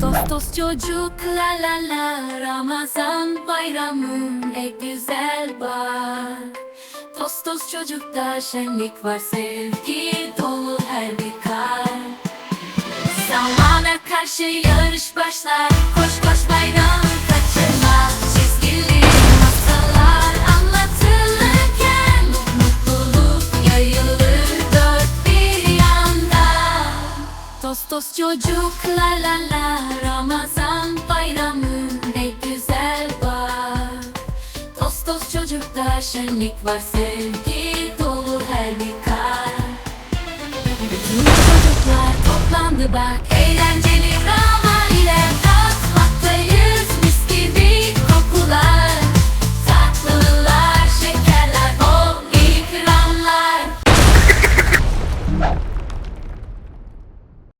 Dost dost çocuk la la la Ramazan bayramı ne güzel bak Dost dost çocukta şenlik var sevgi dolu her bir kalp Zamana karşı yarış başlar Koş Dost dost çocuk la la la Ramazan bayramı ne güzel bak Dost dost çocukta şenlik var sevgi dolu her bir kalp bütün çocuklar toplandı bak